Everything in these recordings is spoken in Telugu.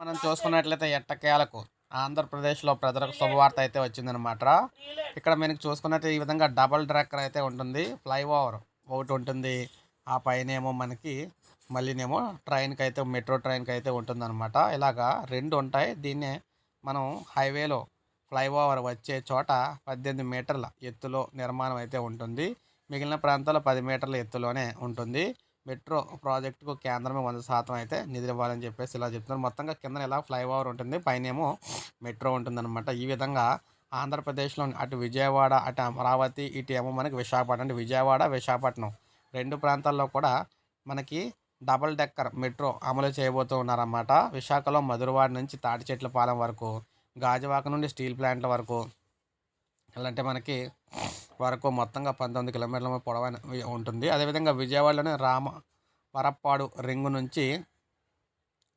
మనం చూసుకున్నట్లయితే ఎట్టకేలకు ఆంధ్రప్రదేశ్లో ప్రజలకు శుభవార్త అయితే వచ్చిందనమాట. ఇక్కడ మనకి చూసుకున్నట్టు ఈ విధంగా డబల్ ట్రాక్కర్ అయితే ఉంటుంది. ఫ్లైఓవర్ ఒకటి ఉంటుంది. ఆ పైన ఏమో మనకి మళ్ళీనేమో ట్రైన్కి అయితే మెట్రో ట్రైన్కి అయితే ఉంటుందన్నమాట ఇలాగా రెండు ఉంటాయి. దీన్నే మనం హైవేలో ఫ్లైఓవర్ వచ్చే చోట పద్దెనిమిది మీటర్ల ఎత్తులో నిర్మాణం అయితే ఉంటుంది. మిగిలిన ప్రాంతాల్లో పది మీటర్ల ఎత్తులోనే ఉంటుంది. మెట్రో ప్రాజెక్టుకు కేంద్రమే వంద శాతం అయితే నిధులు ఇవ్వాలని చెప్పేసి ఇలా చెప్తున్నారు. మొత్తంగా కింద ఇలా ఫ్లైఓవర్ ఉంటుంది. పైనేమో మెట్రో ఉంటుందన్నమాట. ఈ విధంగా ఆంధ్రప్రదేశ్లో అటు విజయవాడ అటు అమరావతి ఇటు ఏమో మనకి విశాఖపట్నం అంటే విజయవాడ విశాఖపట్నం రెండు ప్రాంతాల్లో కూడా మనకి డబల్ డెక్కర్ మెట్రో అమలు చేయబోతూ ఉన్నారన్నమాట. విశాఖలో మధురవాడ నుంచి తాటి చెట్ల పాలెం వరకు గాజువాక నుండి స్టీల్ ప్లాంట్ల వరకు ఇలాంటి మనకి వరకు మొత్తంగా పంతొమ్మిది కిలోమీటర్ల పొడవైన ఉంటుంది. అదేవిధంగా విజయవాడలోని రామ వరప్పాడు రింగు నుంచి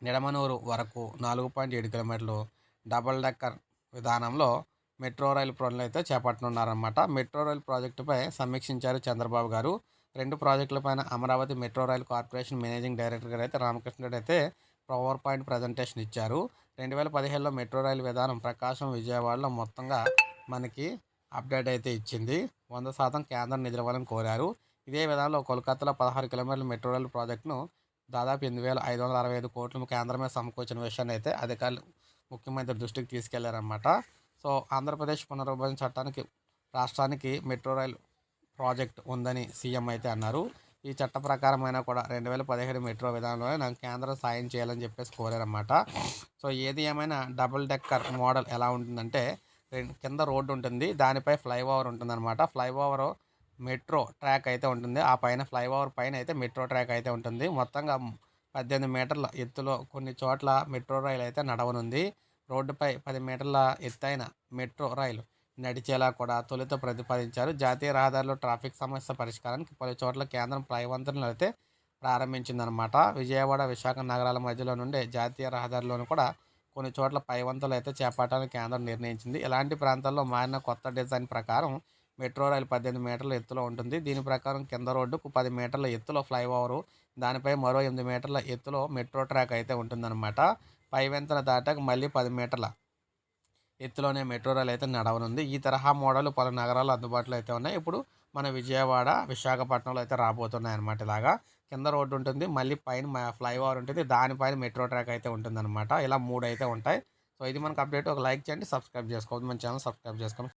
నిడమనూరు వరకు నాలుగు పాయింట్ ఏడు కిలోమీటర్లు డబల్ డెక్కర్ విధానంలో మెట్రో రైలు పనులు అయితే చేపట్టనున్నారన్నమాట. మెట్రో రైలు ప్రాజెక్టుపై సమీక్షించారు చంద్రబాబు గారు. రెండు ప్రాజెక్టులపైన Amaravati metro rail corporation managing director గారు అయితే రామకృష్ణ రెడ్డి అయితే పవర్ పాయింట్ ప్రజెంటేషన్ ఇచ్చారు. రెండు వేల పదిహేడులో మెట్రో రైలు విధానం ప్రకాశం విజయవాడలో మొత్తంగా మనకి అప్డేట్ అయితే ఇచ్చింది. వంద శాతం కేంద్రం నిధులవ్వాలని కోరారు. ఇదే విధానంలో కోల్కతాలో పదహారు కిలోమీటర్ల మెట్రో రైల్ ప్రాజెక్టును దాదాపు ఎనిమిది వేల ఐదు వందల అరవై ఐదు కోట్లు కేంద్రమే సమకూర్చిన విషయాన్ని అయితే అధికారులు ముఖ్యమంత్రి దృష్టికి తీసుకెళ్ళారన్నమాట. సో ఆంధ్రప్రదేశ్ పునర్విభజన చట్టానికి రాష్ట్రానికి మెట్రో రైలు ప్రాజెక్ట్ ఉందని సీఎం అయితే అన్నారు. ఈ చట్ట ప్రకారమైన కూడా రెండు వేల పదిహేడు మెట్రో విధానంలో నాకు కేంద్రం సాయం చేయాలని చెప్పేసి కోరారన్నమాట. సో ఏది ఏమైనా డబుల్ డెక్కర్ మోడల్ ఎలా ఉంటుందంటే కింద రోడ్డు ఉంటుంది. దానిపై ఫ్లైఓవర్ ఉంటుందన్నమాట. ఫ్లైఓవర్ మెట్రో ట్రాక్ అయితే ఉంటుంది. ఆ పైన ఫ్లైఓవర్ పైన అయితే మెట్రో ట్రాక్ అయితే ఉంటుంది. మొత్తంగా పద్దెనిమిది మీటర్ల ఎత్తులో కొన్ని చోట్ల మెట్రో రైలు అయితే నడవనుంది. రోడ్డుపై పది మీటర్ల ఎత్తైన మెట్రో రైలు నడిచేలా కూడా తొలుత ప్రతిపాదించారు. జాతీయ రహదారిలో ట్రాఫిక్ సమస్య పరిష్కారానికి పలు చోట్ల కేంద్రం ప్లైవంతులను అయితే ప్రారంభించిందనమాట విజయవాడ విశాఖ నగరాల మధ్యలో నుండే జాతీయ రహదారిలోను కూడా కొన్ని చోట్ల పైవంతలు అయితే చేపట్టాలని కేంద్రం నిర్ణయించింది. ఇలాంటి ప్రాంతాల్లో మారిన కొత్త డిజైన్ ప్రకారం మెట్రో రైలు పద్దెనిమిది మీటర్ల ఎత్తులో ఉంటుంది. దీని ప్రకారం కింద రోడ్డుకు పది మీటర్ల ఎత్తులో ఫ్లైఓవరు దానిపై మరో ఎనిమిది మీటర్ల ఎత్తులో మెట్రో ట్రాక్ అయితే ఉంటుందన్నమాట. పై దాటాక మళ్ళీ పది మీటర్ల ఎత్తులోనే మెట్రో రైలు అయితే నడవనుంది. ఈ తరహా మోడల్ పలు నగరాలు అందుబాటులో అయితే ఉన్నాయి. ఇప్పుడు మన విజయవాడ విశాఖపట్నంలో అయితే రాబోతున్నాయి అనమాట ఇలాగా. కింద రోడ్డు ఉంటుంది మళ్ళీ పైన ఫ్లైఓవర్ ఉంటుంది దానిపైన మెట్రో ట్రాక్ అయితే ఉంటుందన్నమాట. ఇలా మూడు అయితే ఉంటాయి. సో ఇది మనకు అప్డేట్. ఒక లైక్ చేయండి సబ్స్క్రైబ్ చేసుకోవద్దు. మన ఛానల్ సబ్స్క్రైబ్ చేసుకోండి.